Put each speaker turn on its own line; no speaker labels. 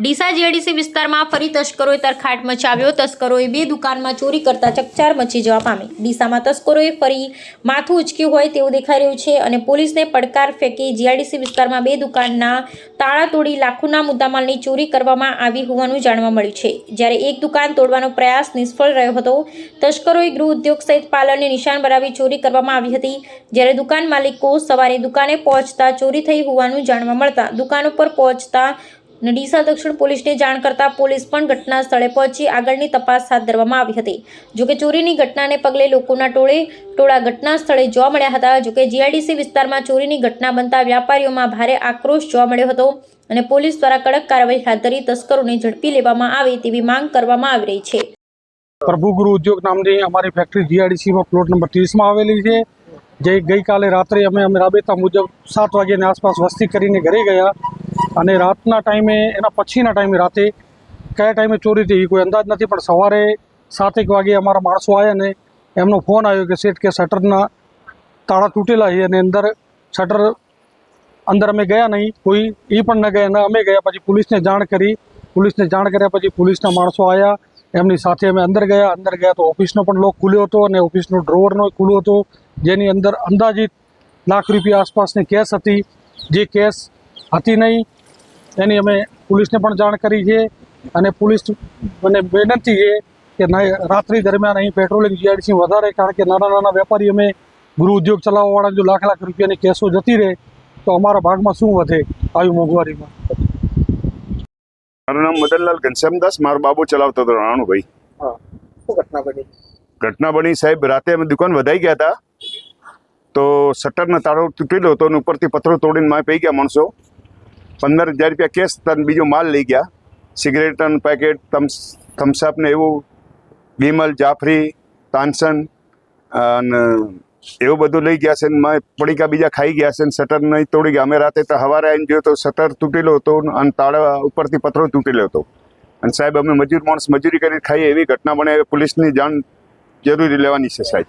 Deesa GIDC વિસ્તારમાં ફરી તસ્કરોએ તરખાટ મચાવ્યો. તસ્કરોએ બે દુકાનમાં ચોરી કરતા ચકચાર મચી જવા પામી. ડીસામાં તસ્કરોએ ફરી માથું ઉચક્યું હોય તેવું દેખાઈ રહ્યું છે અને પોલીસને પડકાર ફેંકી જીઆઈડીસી વિસ્તારમાં બે દુકાનના તાળા તોડી લાખોના મુદ્દામાલની ચોરી કરવામાં આવી હોવાનું જાણવા મળ્યું છે. જ્યારે એક દુકાન તોડવાનો પ્રયાસ નિષ્ફળ રહ્યો હતો, તસ્કરોએ ગૃહ ઉદ્યોગ સહિત પાર્લરને નિશાન બનાવી ચોરી કરવામાં આવી હતી. જ્યારે દુકાન માલિકો સવારે દુકાને પહોંચતા ચોરી થઈ હોવાનું જાણવા મળતા, દુકાન ઉપર પહોંચતા ડીસા દક્ષિણ પોલીસને જાણ કરતા પોલીસ પણ ઘટના સ્થળે પહોંચી આગળની તપાસ હાથ ધરવામાં આવી હતી. જોકે ચોરીની ઘટનાને પગલે લોકોના ટોળે ટોળા ઘટના સ્થળે જોવા મળ્યા હતા. જોકે જીઆઈડીસી વિસ્તારમાં ચોરીની ઘટના બનતા વ્યાપારીઓમાં ભારે આક્રોશ જોવા મળ્યો હતો અને પોલીસ દ્વારા કડક કાર્યવાહી હાથ ધરી તસ્કરોને ઝડપી લેવામાં આવે તેવી માંગ કરવામાં આવી રહી છે.
પ્રભુગુરુ ઉદ્યોગ નામની અમારી ફેક્ટરી જીઆઈડીસીમાં પ્લોટ નંબર ત્રીસમાં આવેલી છે. જે ગઈકાલે રાત્રે અમે અમે રાબેતા મુજબ સાત વાગ્યાની આસપાસ વસ્તી કરીને ઘરે ગયા. અને રાતના ટાઈમે, એના પછીના ટાઈમે, રાતે કયા ટાઈમે ચોરી થઈ કોઈ અંદાજ નથી, પણ સવારે સાતેક વાગે અમારા માણસો આવ્યા ને એમનો ફોન આવ્યો કે શેઠ કે શટરના તાળા તૂટેલા છે અને અંદર શટર અંદર અમે ગયા નહીં, કોઈ એ પણ ન ગયા ન અમે ગયા, પછી પોલીસને જાણ કરી, પોલીસને જાણ કર્યા પછી પોલીસના માણસો આવ્યા એમની સાથે અમે અંદર ગયા અંદર ગયા તો ઓફિસનો પણ લોક ખુલ્યો હતો અને ઓફિસનો ડ્રોવરનો ખુલ્યો હતો, જેની અંદર અંદાજિત લાખ રૂપિયા આસપાસની કેસ હતી, જે કેસ હતી નહીં એની અમે પોલીસને પણ જાણ કરી છે અને પોલીસ મને વિનંતી છે કે રાત્રિ દરમિયાન અહીં પેટ્રોલિંગ જીઆઈડીસી વધારે કારણ કે નાના નાના વેપારી અમે ગૃહ ઉદ્યોગ ચલાવવાવાળા જો લાખ લાખ રૂપિયાની કેસો જતી રહે તો અમારા ભાગમાં શું વધે આવી મોંઘવારીમાં?
મારું નામ મદનલાલ ઘનશ્યામદાસ મારો બાબુ ચલાવતો હતો રાણુભાઈ.
ઘટના બની?
ઘટના બની સાહેબ રાતે અમે દુકાન વધાઈ ગયા હતા તો શટરનો તાળો તૂટેલો હતો અને ઉપરથી પથ્થરો તોડીને મારે પઈ ગયા માણસો. પંદર હજાર રૂપિયા કેશ તને બીજો માલ લઈ ગયા. સિગરેટનું પેકેટ થમ્સ થમ્સઅપ ને એવું બિમલ જાફરી, તાનસન, અને એવું બધું લઈ ગયા છે ને પડીકા બીજા ખાઈ ગયા છે ને શટર નહીં તોડી ગયા. અમે રાતે તો સવારે આવીને જોયો તો શટર તૂટેલો હતો અને તાળા ઉપરથી પથરો તૂટેલો હતો. અને સાહેબ, અમે મજૂર માણસ મજૂરી કરીને ખાઈએ એવી ઘટના બને પોલીસની જાણ જરૂરી લેવાની છે સાહેબ.